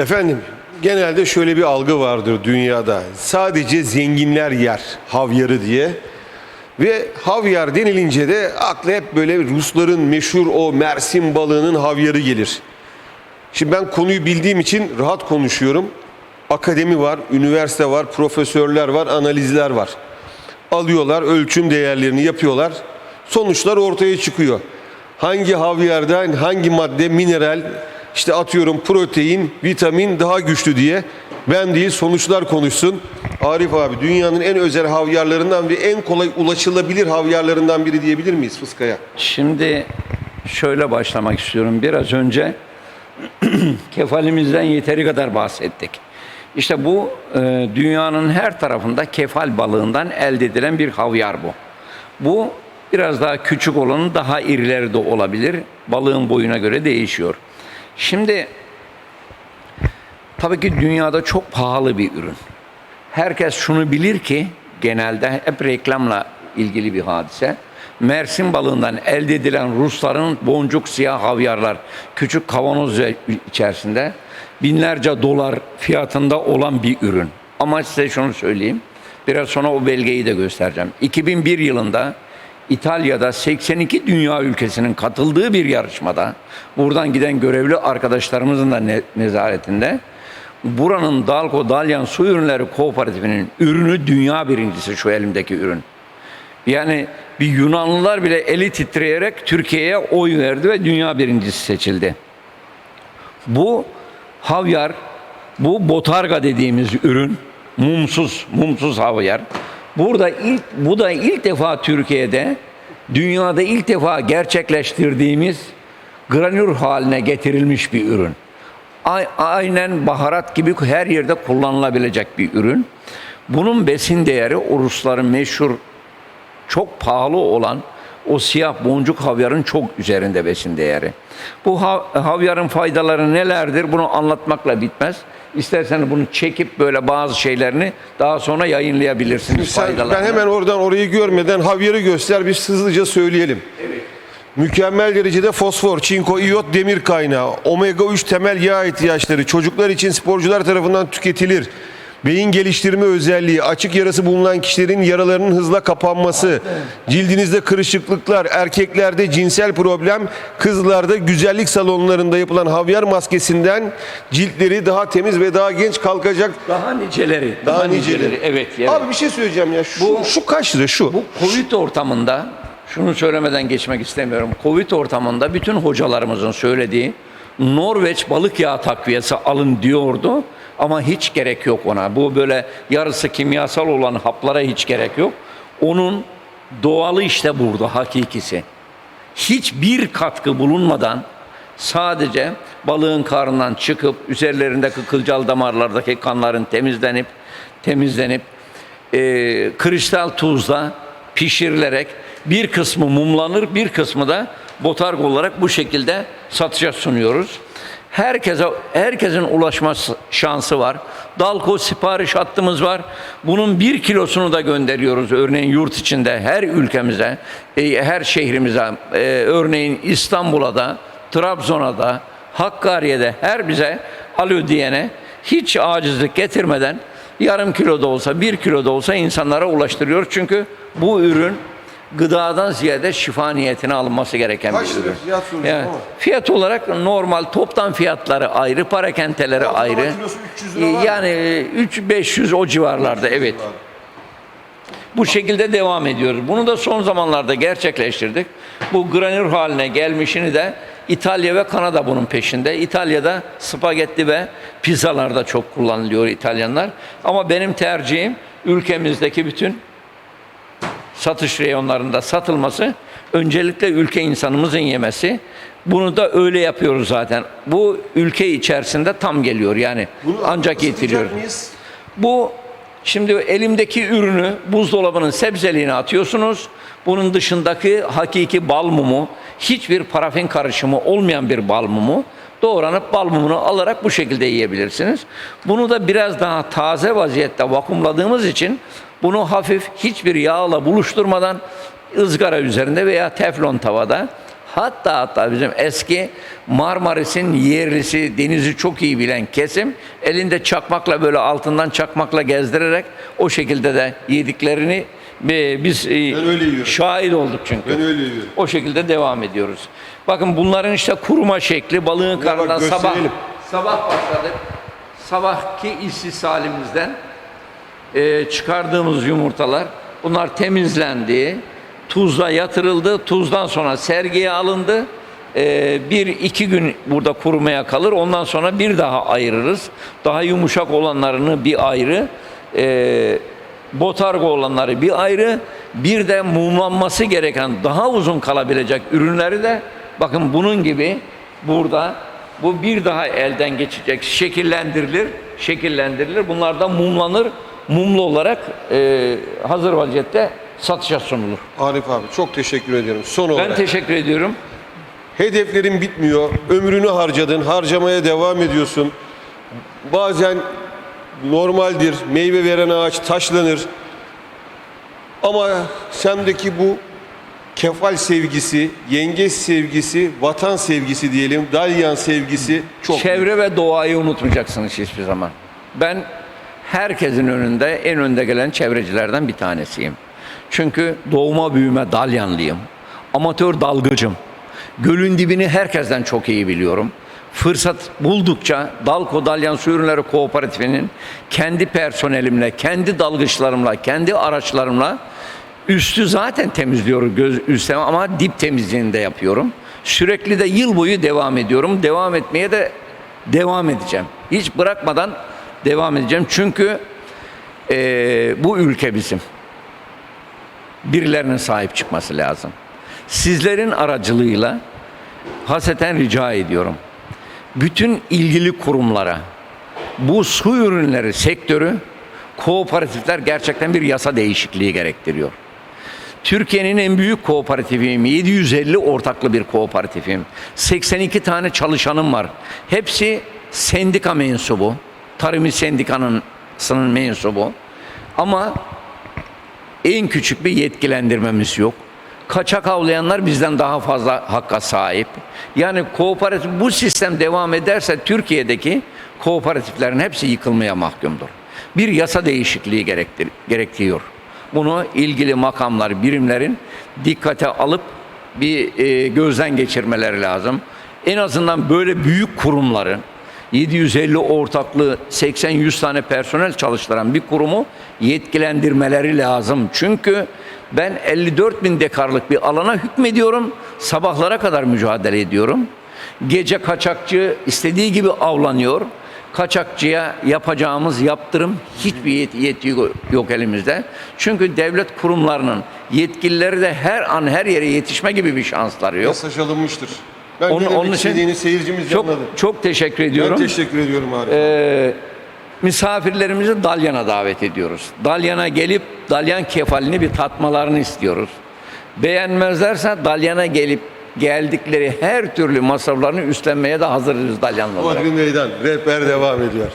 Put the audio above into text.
Efendim, genelde şöyle bir algı vardır dünyada. Sadece zenginler yer havyarı diye. Ve havyar denilince de akla hep böyle Rusların meşhur o Mersin balığının havyarı gelir. Şimdi ben konuyu bildiğim için rahat konuşuyorum. Akademi var, üniversite var, profesörler var, analizler var. Alıyorlar, ölçüm değerlerini yapıyorlar. Sonuçlar ortaya çıkıyor. Hangi havyardan hangi madde, mineral, işte atıyorum protein, vitamin daha güçlü diye ben değil sonuçlar konuşsun. Arif abi dünyanın en özel havyarlarından ve en kolay ulaşılabilir havyarlarından biri diyebilir miyiz Fıska'ya? Şimdi şöyle başlamak istiyorum. Biraz önce kefalimizden yeteri kadar bahsettik. İşte bu e, dünyanın her tarafında kefal balığından elde edilen bir havyar bu. Bu biraz daha küçük olanın daha irileri de olabilir. Balığın boyuna göre değişiyor. Şimdi tabii ki dünyada çok pahalı bir ürün. Herkes şunu bilir ki genelde hep reklamla ilgili bir hadise. Mersin balığından elde edilen Rusların boncuk siyah havyarlar küçük kavanoz içerisinde binlerce dolar fiyatında olan bir ürün. Ama size şunu söyleyeyim. Biraz sonra o belgeyi de göstereceğim. 2001 yılında İtalya'da 82 dünya ülkesinin katıldığı bir yarışmada buradan giden görevli arkadaşlarımızın da ne- nezaretinde buranın Dalko Dalyan Su Ürünleri Kooperatifinin ürünü dünya birincisi şu elimdeki ürün. Yani bir Yunanlılar bile eli titreyerek Türkiye'ye oy verdi ve dünya birincisi seçildi. Bu havyar, bu botarga dediğimiz ürün, mumsuz, mumsuz havyar. Burada ilk, bu da ilk defa Türkiye'de, dünyada ilk defa gerçekleştirdiğimiz granür haline getirilmiş bir ürün. Aynen baharat gibi her yerde kullanılabilecek bir ürün. Bunun besin değeri Rusların meşhur çok pahalı olan o siyah boncuk havyarın çok üzerinde besin değeri. Bu ha- havyarın faydaları nelerdir? Bunu anlatmakla bitmez. İsterseniz bunu çekip böyle bazı şeylerini daha sonra yayınlayabilirsiniz Sen, ben hemen oradan orayı görmeden havyarı göster biz hızlıca söyleyelim. Mükemmel derecede fosfor, çinko, iyot, demir kaynağı, omega 3 temel yağ ihtiyaçları çocuklar için sporcular tarafından tüketilir. Beyin geliştirme özelliği, açık yarası bulunan kişilerin yaralarının hızla kapanması, cildinizde kırışıklıklar, erkeklerde cinsel problem, kızlarda güzellik salonlarında yapılan havyar maskesinden ciltleri daha temiz ve daha genç kalkacak. daha niceleri, daha, niceleri. Evet, evet. Abi bir şey söyleyeceğim ya. Şu, Bu- şu kaç lira şu? Bu Covid ortamında şunu söylemeden geçmek istemiyorum. Covid ortamında bütün hocalarımızın söylediği Norveç balık yağı takviyesi alın diyordu ama hiç gerek yok ona. Bu böyle yarısı kimyasal olan haplara hiç gerek yok. Onun doğalı işte burada hakikisi. Hiçbir katkı bulunmadan sadece balığın karnından çıkıp üzerlerindeki kılcal damarlardaki kanların temizlenip temizlenip e, kristal tuzla pişirilerek bir kısmı mumlanır, bir kısmı da botarg olarak bu şekilde satışa sunuyoruz. Herkese herkesin ulaşma şansı var. Dalko sipariş hattımız var. Bunun bir kilosunu da gönderiyoruz. Örneğin yurt içinde her ülkemize, e, her şehrimize, e, örneğin İstanbul'a da, Trabzon'a da, Hakkari'ye her bize alo diyene hiç acizlik getirmeden yarım kilo da olsa, bir kilo da olsa insanlara ulaştırıyor. Çünkü bu ürün gıdadan ziyade şifa niyetine alınması gereken Kaç bir ürün. Fiyat Yani ama. fiyat olarak normal toptan fiyatları ayrı, parakenteleri ayrı. kilosu 300 lira? Yani 3-500 o civarlarda evet. Bu şekilde devam ediyoruz. Bunu da son zamanlarda gerçekleştirdik. Bu granür haline gelmişini de İtalya ve Kanada bunun peşinde. İtalya'da spagetti ve pizzalarda çok kullanılıyor İtalyanlar. Ama benim tercihim ülkemizdeki bütün satış reyonlarında satılması, öncelikle ülke insanımızın yemesi. Bunu da öyle yapıyoruz zaten. Bu ülke içerisinde tam geliyor yani. Bunu ancak getiriyor. Bu şimdi elimdeki ürünü buzdolabının sebzeliğine atıyorsunuz. Bunun dışındaki hakiki bal mumu, hiçbir parafin karışımı olmayan bir bal mumu doğranıp bal mumunu alarak bu şekilde yiyebilirsiniz. Bunu da biraz daha taze vaziyette vakumladığımız için bunu hafif hiçbir yağla buluşturmadan ızgara üzerinde veya teflon tavada Hatta hatta bizim eski Marmaris'in yerlisi, denizi çok iyi bilen kesim elinde çakmakla böyle altından çakmakla gezdirerek o şekilde de yediklerini e, biz e, şahit olduk çünkü. Ben öyle yiyorum. O şekilde devam ediyoruz. Bakın bunların işte kuruma şekli balığın karnından sabah sabah başladık. Sabahki işsiz halimizden e, çıkardığımız yumurtalar bunlar temizlendi. Tuzla yatırıldı. Tuzdan sonra sergiye alındı. E, bir iki gün burada kurumaya kalır. Ondan sonra bir daha ayırırız. Daha yumuşak olanlarını bir ayrı. E, botarga olanları bir ayrı. Bir de mumlanması gereken daha uzun kalabilecek ürünleri de bakın bunun gibi burada bu bir daha elden geçecek, şekillendirilir, şekillendirilir. Bunlar da mumlanır, mumlu olarak e, hazır vaziyette satışa sunulur. Arif abi çok teşekkür ediyorum. Son Ben olarak. teşekkür ediyorum. Hedeflerin bitmiyor. Ömrünü harcadın. Harcamaya devam ediyorsun. Bazen normaldir. Meyve veren ağaç taşlanır. Ama sendeki bu kefal sevgisi, yengeç sevgisi, vatan sevgisi diyelim, dalyan sevgisi çok Çevre ve doğayı unutmayacaksınız hiçbir zaman. Ben herkesin önünde en önde gelen çevrecilerden bir tanesiyim. Çünkü doğuma büyüme dalyanlıyım. Amatör dalgıcım. Gölün dibini herkesten çok iyi biliyorum. Fırsat buldukça Dalko Dalyan Su Ürünleri Kooperatifinin kendi personelimle, kendi dalgıçlarımla, kendi araçlarımla Üstü zaten temizliyorum göz üstte ama dip temizliğini de yapıyorum. Sürekli de yıl boyu devam ediyorum. Devam etmeye de devam edeceğim. Hiç bırakmadan devam edeceğim. Çünkü eee, bu ülke bizim. Birilerinin sahip çıkması lazım. Sizlerin aracılığıyla haseten rica ediyorum. Bütün ilgili kurumlara bu su ürünleri sektörü kooperatifler gerçekten bir yasa değişikliği gerektiriyor. Türkiye'nin en büyük kooperatifiyim. 750 ortaklı bir kooperatifim. 82 tane çalışanım var. Hepsi sendika mensubu. Tarımı sendikanın sının mensubu. Ama en küçük bir yetkilendirmemiz yok. Kaçak avlayanlar bizden daha fazla hakka sahip. Yani kooperatif bu sistem devam ederse Türkiye'deki kooperatiflerin hepsi yıkılmaya mahkumdur. Bir yasa değişikliği gerektir, gerektiriyor. Bunu ilgili makamlar, birimlerin dikkate alıp bir e, gözden geçirmeleri lazım. En azından böyle büyük kurumların 750 ortaklı 80-100 tane personel çalıştıran bir kurumu yetkilendirmeleri lazım. Çünkü ben 54 bin dekarlık bir alana hükmediyorum. Sabahlara kadar mücadele ediyorum. Gece kaçakçı istediği gibi avlanıyor. Kaçakçıya yapacağımız yaptırım hiçbir yet- yetki yok elimizde. Çünkü devlet kurumlarının yetkilileri de her an her yere yetişme gibi bir şansları yok. Mesaj alınmıştır. Ben demek onun için seyircimiz Çok anladı. çok teşekkür Ben ediyorum. teşekkür ediyorum Arif. Ee, misafirlerimizi Dalyan'a davet ediyoruz. Dalyan'a gelip Dalyan kefalini bir tatmalarını istiyoruz. Beğenmezlerse Dalyan'a gelip geldikleri her türlü masraflarını üstlenmeye de hazırız Dalyanlı olarak. Hodri Meydan. Rehber devam ediyor.